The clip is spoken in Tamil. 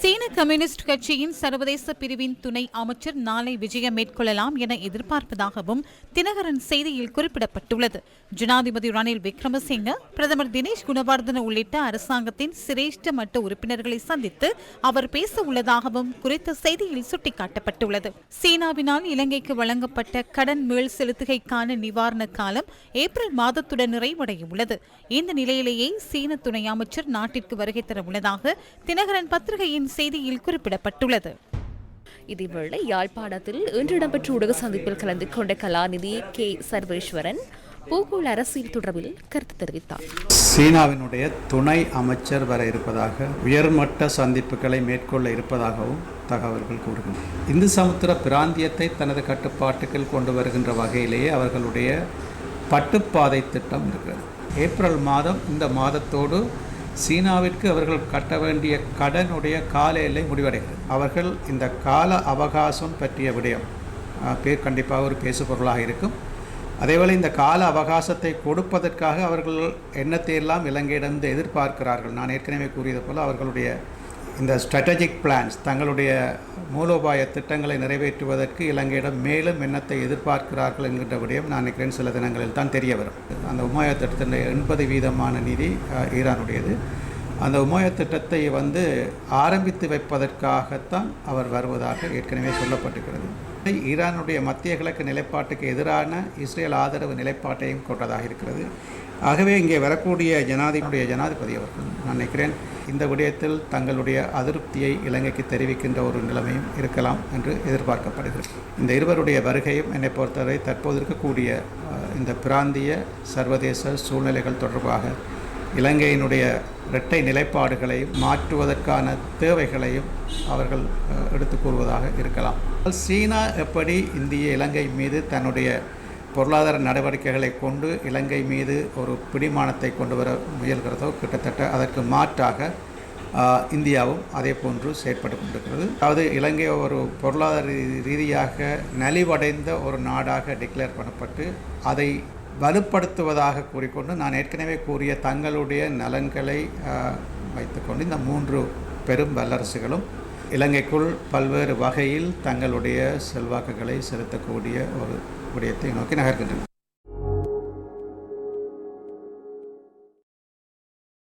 சீன கம்யூனிஸ்ட் கட்சியின் சர்வதேச பிரிவின் துணை அமைச்சர் நாளை விஜயம் மேற்கொள்ளலாம் என எதிர்பார்ப்பதாகவும் தினகரன் செய்தியில் குறிப்பிடப்பட்டுள்ளது. ஜனாதிபதி ரணில் விக்ரமசிங்க பிரதமர் தினேஷ் குணவர்தன உள்ளிட்ட அரசாங்கத்தின் சிரேஷ்ட மட்ட உறுப்பினர்களை சந்தித்து அவர் பேச உள்ளதாகவும் குறித்த செய்தியில் சுட்டிக்காட்டப்பட்டுள்ளது. சீனாவினால் இலங்கைக்கு வழங்கப்பட்ட கடன் மேல் செலுத்துகைக்கான நிவாரண காலம் ஏப்ரல் மாதத்துடன் நிறைவடைய உள்ளது இந்த நிலையிலேயே சீன துணை அமைச்சர் நாட்டிற்கு வருகை தர உள்ளதாக தினகரன் பத்திரிகையின் செய்தியில் குறிப்பிடப்பட்டுள்ளது. இதேவேளை யாழ்ப்பாணத்தில் இன்று இடம்பெற்ற ஊடக சந்திப்பில் கலந்து கொண்ட கலாநிதி கே. சர்வேஸ்வரன் பூகோள அரசியல் தொடர்பில் கருத்து தெரிவித்தார். சீனாவினுடைய துணை அமைச்சர் வர இருப்பதாக உயர்மட்ட சந்திப்புகளை மேற்கொள்ள இருப்பதாகவும் தகவல்கள் கூறுகின்றன. இந்து சமுத்திர பிராந்தியத்தை தனது கட்டுப்பாட்டுக்குள் கொண்டு வருகின்ற வகையிலேயே அவர்களுடைய பட்டுப்பாதை திட்டம் இருக்கிறது. ஏப்ரல் மாதம் இந்த மாதத்தோடு சீனாவிற்கு அவர்கள் கட்ட வேண்டிய கடனுடைய கால எல்லை முடிவடைகிறது. அவர்கள் இந்த கால அவகாசம் பற்றிய விடயம் பேர் கண்டிப்பாக ஒரு பேசுபொருளாக இருக்கும். அதேவேளை இந்த கால அவகாசத்தை கொடுப்பதற்காக அவர்கள் எண்ணத்தை எல்லாம் இலங்கையிடந்து எதிர்பார்க்கிறார்கள். நான் ஏற்கனவே கூறியது போல் அவர்களுடைய இந்த ஸ்ட்ராட்டஜிக் பிளான்ஸ் தங்களுடைய மூலோபாய திட்டங்களை நிறைவேற்றுவதற்கு இலங்கையிடம் மேலும் எண்ணத்தை எதிர்பார்க்கிறார்கள் என்கின்ற விடயம் நான் நினைக்கிறேன் சில தினங்களில் தான் தெரிய வரும். அந்த உமாய திட்டத்தின் எண்பது வீதமான நிதி ஈரானுடையது. அந்த உமாய திட்டத்தை வந்து ஆரம்பித்து வைப்பதற்காகத்தான் அவர் வருவதாக ஏற்கனவே சொல்லப்பட்டிருக்கிறது. ஈரானுடைய மத்திய கிழக்கு நிலைப்பாட்டுக்கு எதிரான இஸ்ரேல் ஆதரவு நிலைப்பாட்டையும் கொண்டதாக இருக்கிறது. ஆகவே இங்கே வரக்கூடிய ஜனாதிபதியுடைய ஜனாதிபதி அவர்கள் நான் நினைக்கிறேன் இந்த விடயத்தில் தங்களுடைய அதிருப்தியை இலங்கைக்கு தெரிவிக்கின்ற ஒரு நிலைமையும் இருக்கலாம் என்று எதிர்பார்க்கப்படுகிறது. இந்த இருவருடைய வருகையும் என்னை பொறுத்தவரை தற்போது இருக்கக்கூடிய இந்த பிராந்திய சர்வதேச சூழ்நிலைகள் தொடர்பாக இலங்கையினுடைய இரட்டை நிலைப்பாடுகளையும் மாற்றுவதற்கான தேவைகளையும் அவர்கள் எடுத்து கூறுவதாக இருக்கலாம். சீனா எப்படி இந்திய இலங்கை மீது தன்னுடைய பொருளாதார நடவடிக்கைகளை கொண்டு இலங்கை மீது ஒரு பிடிமானத்தை கொண்டு வர முயல்கிறதோ கிட்டத்தட்ட அதற்கு மாற்றாக இந்தியாவும் அதே போன்று செயற்பட்டு கொண்டிருக்கிறது. அதாவது இலங்கை ஒரு பொருளாதார ரீ- ரீதியாக நலிவடைந்த ஒரு நாடாக டிக்ளேர் பண்ணப்பட்டு அதை வலுப்படுத்துவதாக கூறிக்கொண்டு நான் ஏற்கனவே கூறிய தங்களுடைய நலன்களை வைத்துக்கொண்டு இந்த மூன்று பெரும் வல்லரசுகளும் இலங்கைக்குள் பல்வேறு வகையில் தங்களுடைய செல்வாக்குகளை செலுத்தக்கூடிய ஒரு விடயத்தை நோக்கி நகர்கின்றன